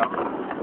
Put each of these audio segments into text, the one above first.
Yeah.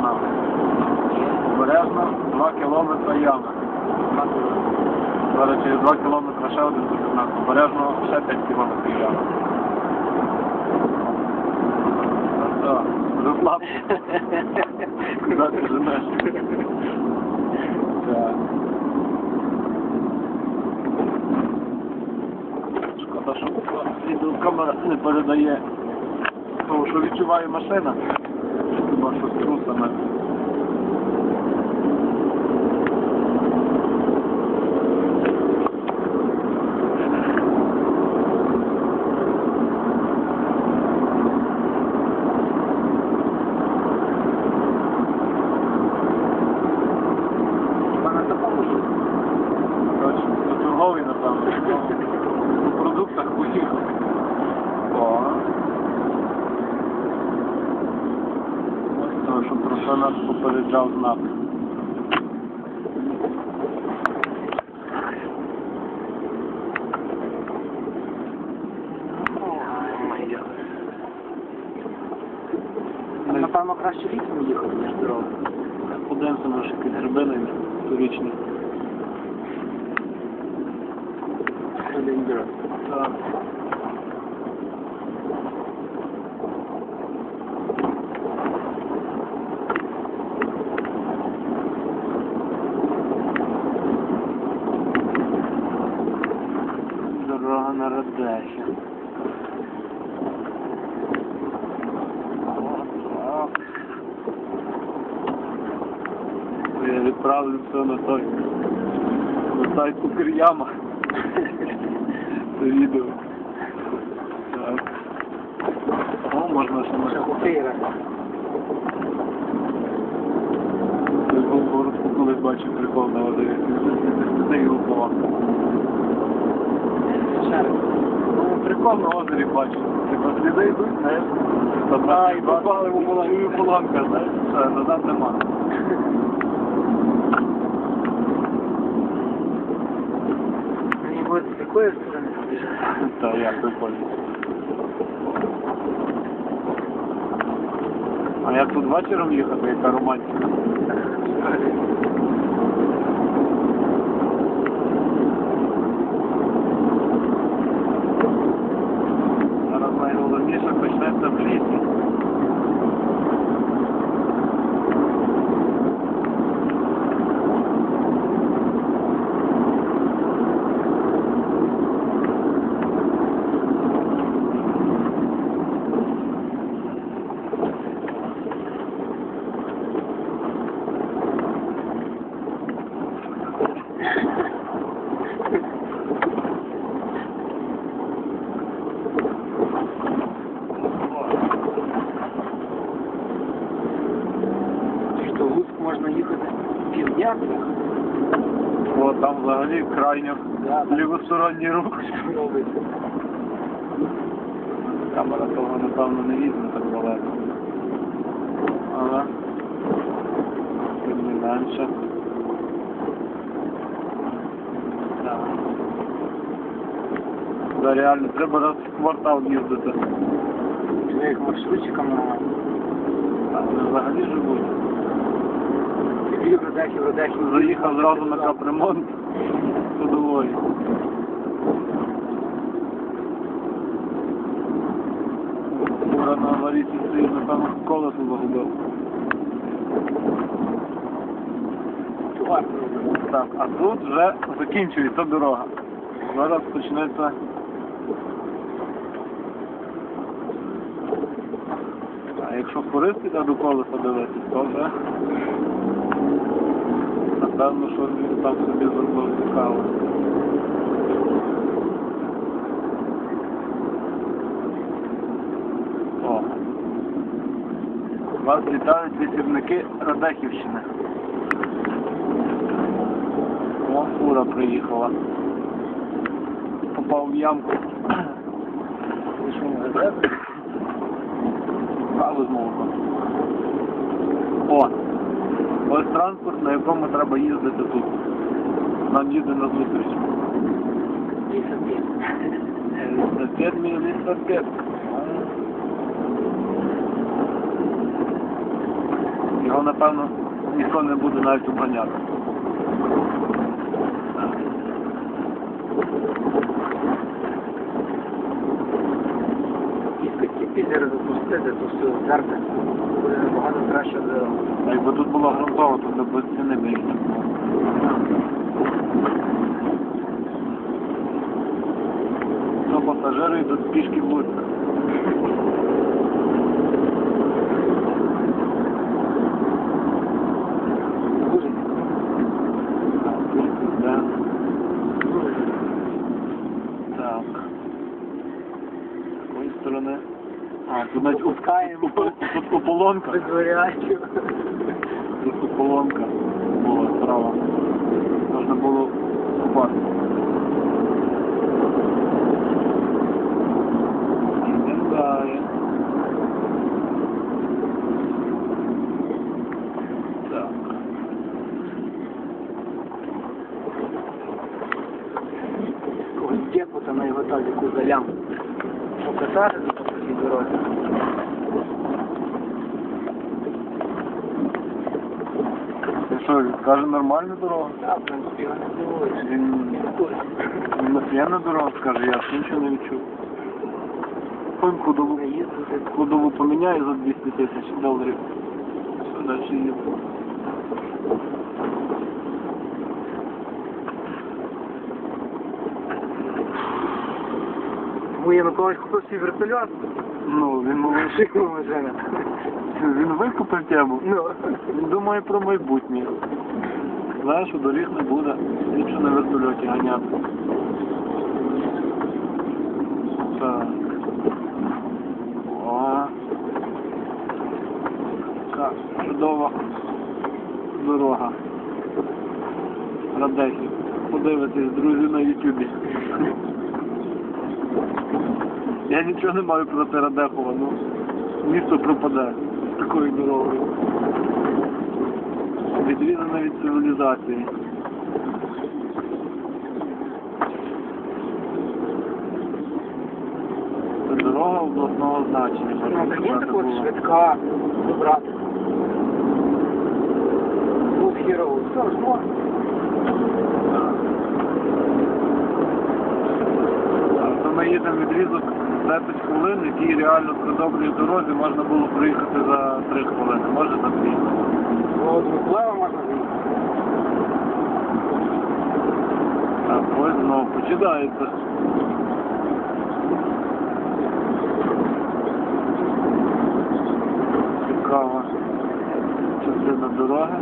Знак. Обережно 2 кілометри ями. Зараз через 2 кілометри ще один знак. Обережно ще 5 кілометрів ями. Так, розслабся. Куди ти женеш? Шкода, що відеокамера не передає того, що відчуває машина. Maşallah, son sana. Ось то, що про це нас попереджав знак. Там, Напевно, краще літом їхати, ніж дорогою. Подивимося на наші підгребини торічні. Так. Дорога на Радехи. Отак. Я відправлю все на той. На сайт Укряма. Це відео. Так. О, можна ще на Шахуфейра. Той городку колись бачив прикол на воді. Це його була. Ну, прикол на озері бачив. Типа сліди йдуть, знаєш. А, і попали в полонка, знаєш. Назад нема. Якої сторони побіжати? Та я прикольно. А як тут вечором їхати, яка романтика? Зараз найголовніше почнеться в лісі. Що в Луцьк можна їхати півдня? О, там Да, лівосторонній рух. Камера того, напевно, не візьме так далеко. Але тим не менше. Да, реально, треба раз в квартал їздити. Чи як маршрутчиком нормально? Взагалі живуть. Заїхав зразу на капремонт судової. вже на аварійці стоїть, напевно, колесо загубив. Так, а тут вже закінчується дорога. Зараз почнеться. А якщо користується до колеса дивитися, то вже напевно, що він там собі цікаво. О. Вас вітають лісівники Радехівщини. О, фура приїхала. Попав в ямку. Що, не забрали? Каву з. О! Ось транспорт, на якому треба їздити тут. Нам їде на зустріч. Мій. Його, напевно, ніхто не буде навіть обганяти. Якщо пізер запустити, то все зеркало буде набагато краще. А якби тут було грунтово, то без ціни б їх не. То пасажири йдуть пішки в Тут ополонка. Без варіантів. Тут ополонка була справа. Можна було купати. Йдемо далі. Так. Ось дєпу там на його тазику залям. Що, каже нормальна дорога? Так, в принципі, його не здивуєш. Він, дорога, скаже, я ж нічого не відчув. Ходь ходову, ходову поміняю за 200 тисяч доларів. Все, далі їду. Тому Янукович купив свій вертольот. Ну, він молодший. Шикнув машина. Він викупив тему. Ну. Він про майбутнє. Знає, що доріг не буде. Ліпше на вертольоті ганяти. Так. О. Така чудова дорога. Радехів. Подивитись, друзі, на Ютубі. Я нічого не маю проти Радехова, ну місто пропаде з такою дорогою. Відрізане від цивілізації. Це дорога обласного значення, Ну, прикинь, сказати, от швидка добрати. Був хірово. Все ж можна. Ми їдемо відрізок 10 хвилин, який реально при добрій дорозі можна було проїхати за 3 хвилини, може за 2. От Миколаєва можна. Так, ось знову починається. Цікава частина дороги.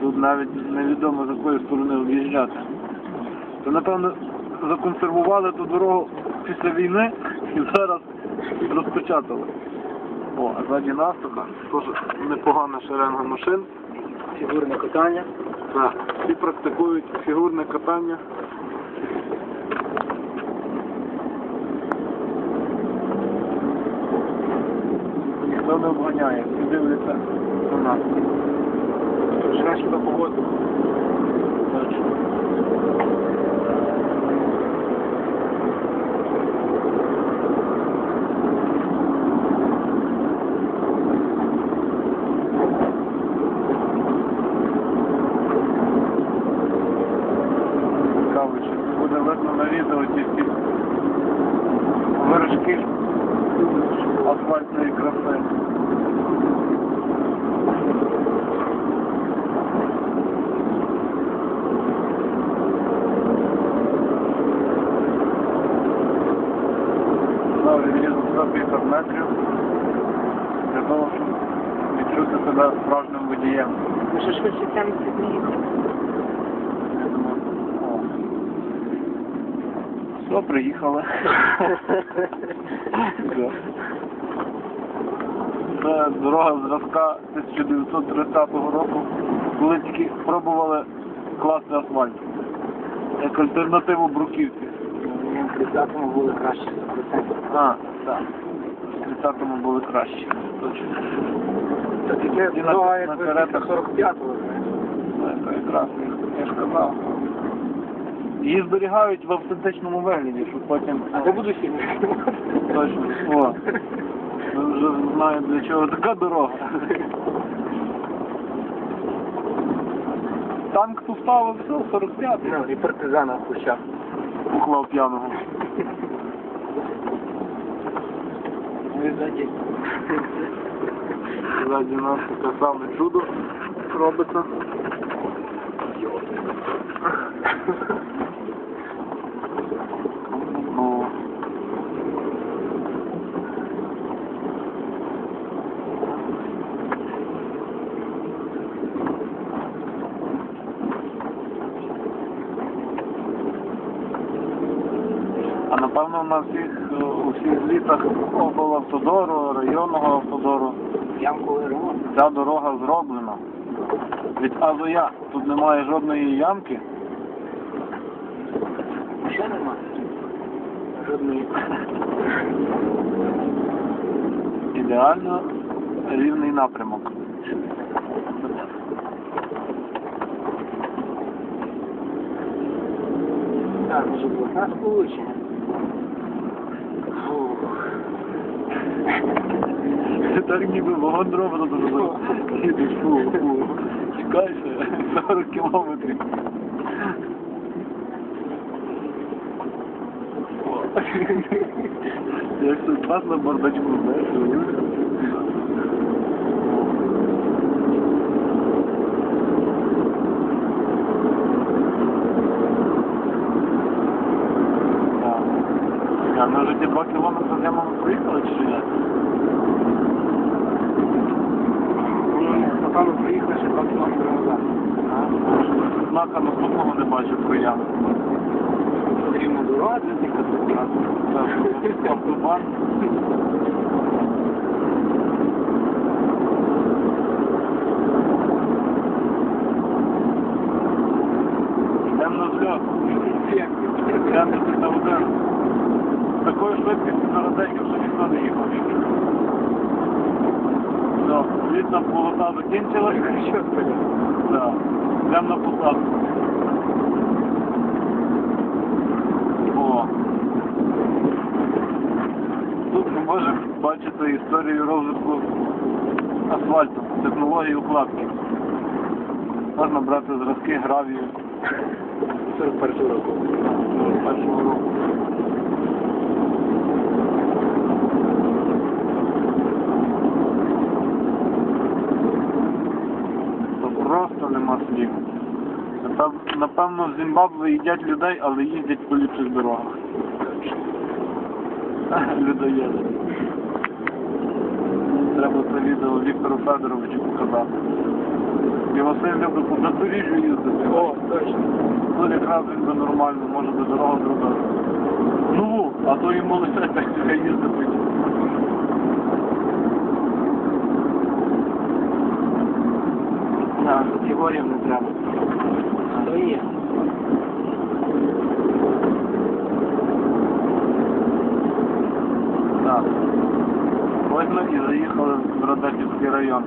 Тут навіть невідомо з якої сторони об'їжджати. То напевно законсервували ту дорогу після війни і зараз розпечатали. О, а ззаді настуха, теж непогана шеренга машин. Фігурне катання. Так, всі практикують фігурне катання. Ніхто не обганяє, всі дивляться на нас. Жреш до погоду. Точно. Цікаво, чи буде видно на відео ті всі Ну що швидше там не їхати. Все, приїхали. Це дорога зразка 1930 року, коли тільки пробували класти асфальт. Як альтернативу бруківці. В 30-му були краще 100%. А, так. В 30-му були кращі. Точно. Це таке на- дорога, як на ви каретах. 45-го, знаєш. Це якраз, я ж казав. Її зберігають в автентичному вигляді, щоб потім... А де буду знімати? Точно. О. Ми вже знаємо, для чого така дорога. Танк тут ставив все, 45 Ну, і партизана в кущах. уклав п'яного. Ви ззаді. Ззаді нас таке саме чудо робиться. Напевно на всіх у всіх літах облавтодору, районного автодору Ямковий ремонт. ця дорога зроблена. Від А до Я тут немає жодної ямки. Ще нема? Жодної. Ідеально рівний напрямок. Так, може нас получення. Так ніби вагон дрова тут зробив. Їдеш, фу, фу. Чекай 40 кілометрів. О. Як тут на бардачку, знаєш, Так. А ми вже ті два кілометри прямо проїхали чи ні? Ні, напевно, приїхали ще два кілометри назад. Знака наступного не бачу про яму. Рівна дорога для тих, хто Так, автобан. Йдемо на зльот. Йдемо на один. Такою швидкістю на раденька, що ніхто не їхав. Все, літна полоса закінчилась. Що це? На посадку. О. Тут ми бачити історію розвитку асфальту, технології укладки. Можна брати зразки гравію 41 року. першого року. Просто нема слів. Напевно, в Зімбабве їдять людей, але їздять по ліпших дорогах. Людоєди. Треба це відео Віктору Федоровичу показати. Його син любить по Запоріжжю їздити. О, точно. Ну, якраз він би нормально, може би дорогу зробив. Ну, а то йому лише так хай їздить. Так, категоріям не треба. То є. Так. Ми і заїхали в Радехівський район.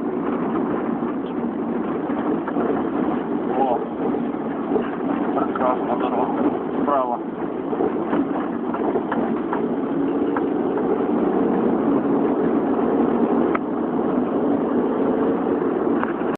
О, прекрасна дорога. Справа.